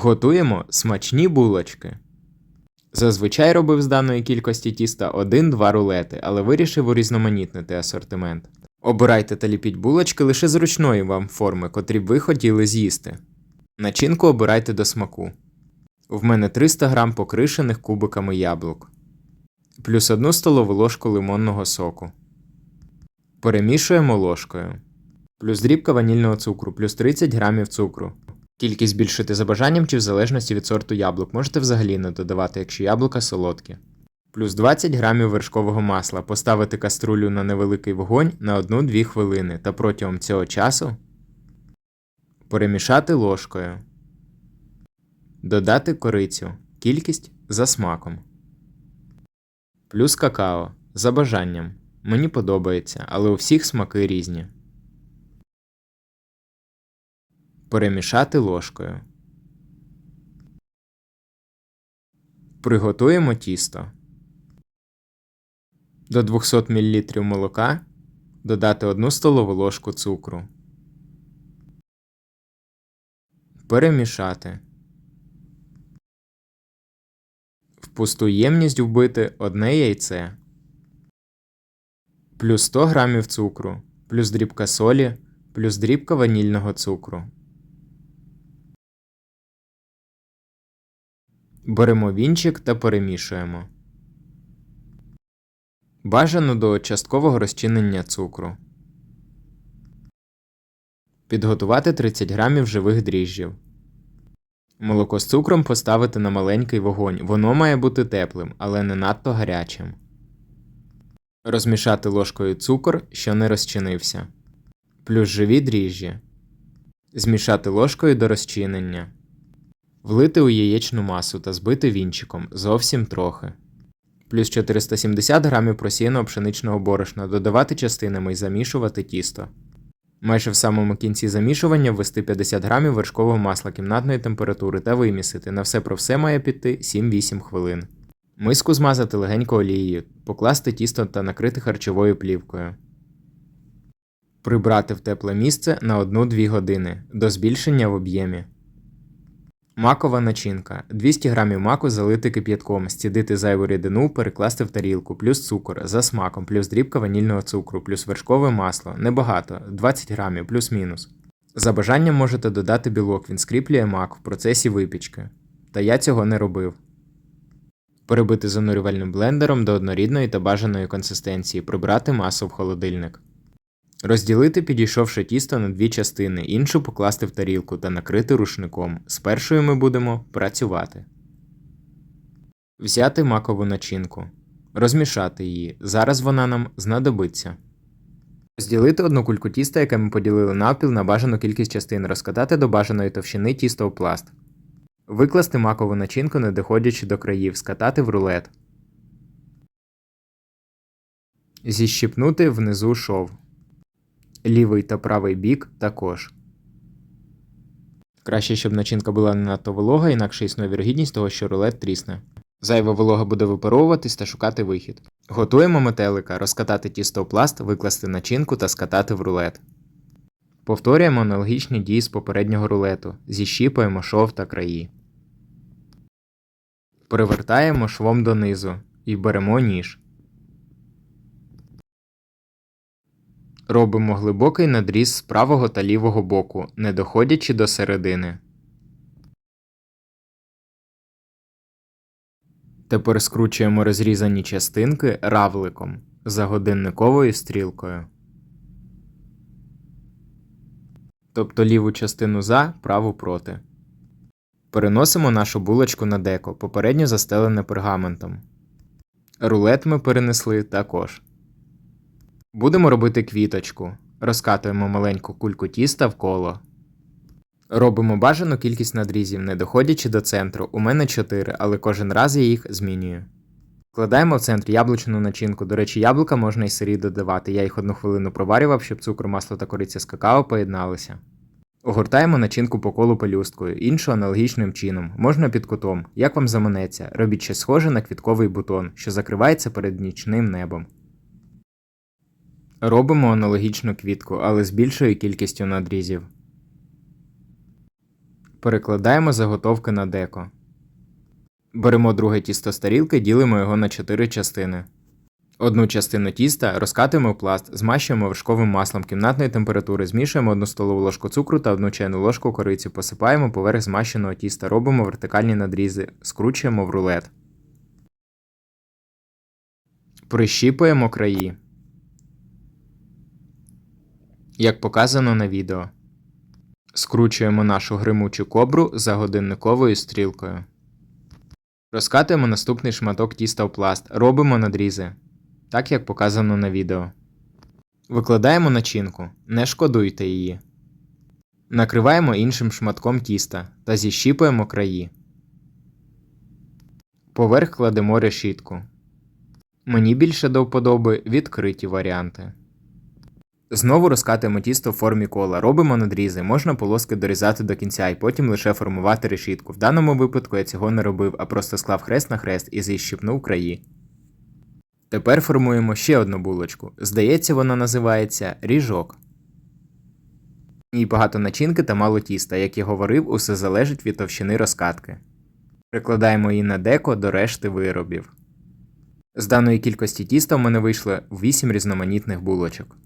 Готуємо смачні булочки. Зазвичай робив з даної кількості тіста 1-2 рулети, але вирішив урізноманітнити асортимент. Обирайте та ліпіть булочки лише зручної вам форми, котрі б ви хотіли з'їсти. Начинку обирайте до смаку. В мене 300 грам покришених кубиками яблук, плюс 1 столову ложку лимонного соку. Перемішуємо ложкою. Плюс дрібка ванільного цукру, плюс 30 грамів цукру. Кількість збільшити за бажанням чи в залежності від сорту яблук можете взагалі не додавати, якщо яблука солодкі. Плюс 20 грамів вершкового масла поставити каструлю на невеликий вогонь на 1-2 хвилини та протягом цього часу перемішати ложкою. Додати корицю. Кількість за смаком. Плюс какао за бажанням. Мені подобається, але у всіх смаки різні. Перемішати ложкою. Приготуємо тісто. До 200 мл молока додати 1 столову ложку цукру. Перемішати. В пусту ємність вбити одне яйце. Плюс 100 грамів цукру, плюс дрібка солі, плюс дрібка ванільного цукру. Беремо вінчик та перемішуємо. Бажано до часткового розчинення цукру. Підготувати 30 грамів живих дріжджів. Молоко з цукром поставити на маленький вогонь. Воно має бути теплим, але не надто гарячим. Розмішати ложкою цукор, що не розчинився. Плюс живі дріжджі. Змішати ложкою до розчинення. Влити у яєчну масу та збити вінчиком зовсім трохи. Плюс 470 грамів просіяного пшеничного борошна додавати частинами і замішувати тісто. Майже в самому кінці замішування ввести 50 грамів вершкового масла кімнатної температури та вимісити. На все про все має піти 7-8 хвилин. Миску змазати легенько олією, покласти тісто та накрити харчовою плівкою. Прибрати в тепле місце на 1-2 години до збільшення в об'ємі. Макова начинка. 200 г маку залити кип'ятком, стідити зайву рідину, перекласти в тарілку, плюс цукор за смаком, плюс дрібка ванільного цукру, плюс вершкове масло. Небагато, 20 г, плюс-мінус. За бажанням можете додати білок, він скріплює мак в процесі випічки. Та я цього не робив. Перебити занурювальним блендером до однорідної та бажаної консистенції, прибрати масу в холодильник. Розділити підійшовше тісто на дві частини, іншу покласти в тарілку та накрити рушником. З першою ми будемо працювати. Взяти макову начинку. Розмішати її. Зараз вона нам знадобиться. Розділити одну кульку тіста, яке ми поділили навпіл на бажану кількість частин, розкатати до бажаної товщини тісто в пласт. Викласти макову начинку, не доходячи до країв, скатати в рулет. Зіщипнути внизу шов лівий та правий бік також. Краще, щоб начинка була не надто волога, інакше існує вірогідність того, що рулет трісне. Зайва волога буде випаровуватись та шукати вихід. Готуємо метелика, розкатати тісто в пласт, викласти начинку та скатати в рулет. Повторюємо аналогічні дії з попереднього рулету. Зіщіпуємо шов та краї. Перевертаємо швом донизу і беремо ніж. Робимо глибокий надріз з правого та лівого боку, не доходячи до середини. Тепер скручуємо розрізані частинки равликом за годинниковою стрілкою. Тобто ліву частину за, праву проти. Переносимо нашу булочку на деко, попередньо застелене пергаментом. Рулет ми перенесли також. Будемо робити квіточку. Розкатуємо маленьку кульку тіста в коло. Робимо бажану кількість надрізів, не доходячи до центру. У мене 4, але кожен раз я їх змінюю. Вкладаємо в центр яблучну начинку. До речі, яблука можна і сирі додавати. Я їх одну хвилину проварював, щоб цукор, масло та кориця з какао поєдналися. Огортаємо начинку по колу пелюсткою, іншу аналогічним чином, можна під кутом, як вам заманеться, робіть щось схоже на квітковий бутон, що закривається перед нічним небом. Робимо аналогічну квітку, але з більшою кількістю надрізів. Перекладаємо заготовки на деко. Беремо друге тісто з тарілки, ділимо його на 4 частини. Одну частину тіста розкатуємо в пласт, змащуємо вершковим маслом кімнатної температури, змішуємо одну столову ложку цукру та одну чайну ложку кориці, посипаємо поверх змащеного тіста, робимо вертикальні надрізи, скручуємо в рулет. Прищіпуємо краї. Як показано на відео. Скручуємо нашу гримучу кобру за годинниковою стрілкою. Розкатуємо наступний шматок тіста в пласт, робимо надрізи, так як показано на відео. Викладаємо начинку, не шкодуйте її. Накриваємо іншим шматком тіста та зіщіпуємо краї. Поверх кладемо решітку. Мені більше до вподоби відкриті варіанти. Знову розкатуємо тісто в формі кола, робимо надрізи, можна полоски дорізати до кінця і потім лише формувати решітку. В даному випадку я цього не робив, а просто склав хрест на хрест і зіщипнув краї. Тепер формуємо ще одну булочку. Здається, вона називається ріжок. Ній багато начинки та мало тіста, як я говорив, усе залежить від товщини розкатки. Прикладаємо її на деко до решти виробів. З даної кількості тіста в мене вийшло 8 різноманітних булочок.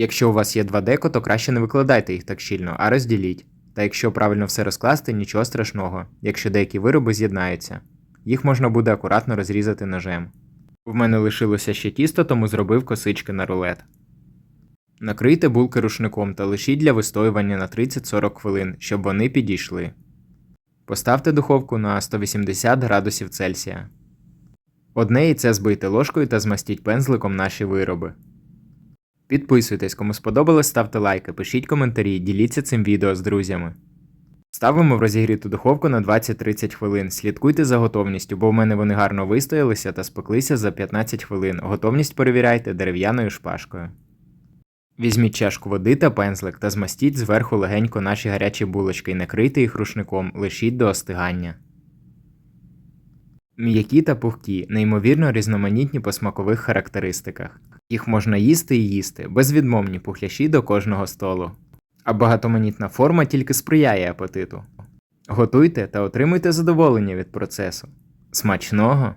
Якщо у вас є два деко, то краще не викладайте їх так щільно, а розділіть. Та якщо правильно все розкласти, нічого страшного, якщо деякі вироби з'єднаються. Їх можна буде акуратно розрізати ножем. В мене лишилося ще тісто, тому зробив косички на рулет. Накрийте булки рушником та лишіть для вистоювання на 30-40 хвилин, щоб вони підійшли. Поставте духовку на 180 градусів Цельсія. Одне яйце збийте ложкою та змастіть пензликом наші вироби. Підписуйтесь, кому сподобалось, ставте лайки, пишіть коментарі, діліться цим відео з друзями. Ставимо в розігріту духовку на 20-30 хвилин. Слідкуйте за готовністю, бо в мене вони гарно вистоялися та спеклися за 15 хвилин. Готовність перевіряйте дерев'яною шпажкою. Візьміть чашку води та пензлик та змастіть зверху легенько наші гарячі булочки накрийте їх рушником, лишіть до остигання. М'які та пухкі, неймовірно різноманітні по смакових характеристиках. Їх можна їсти і їсти, безвідмовні пухляші до кожного столу. А багатоманітна форма тільки сприяє апетиту. Готуйте та отримуйте задоволення від процесу. Смачного!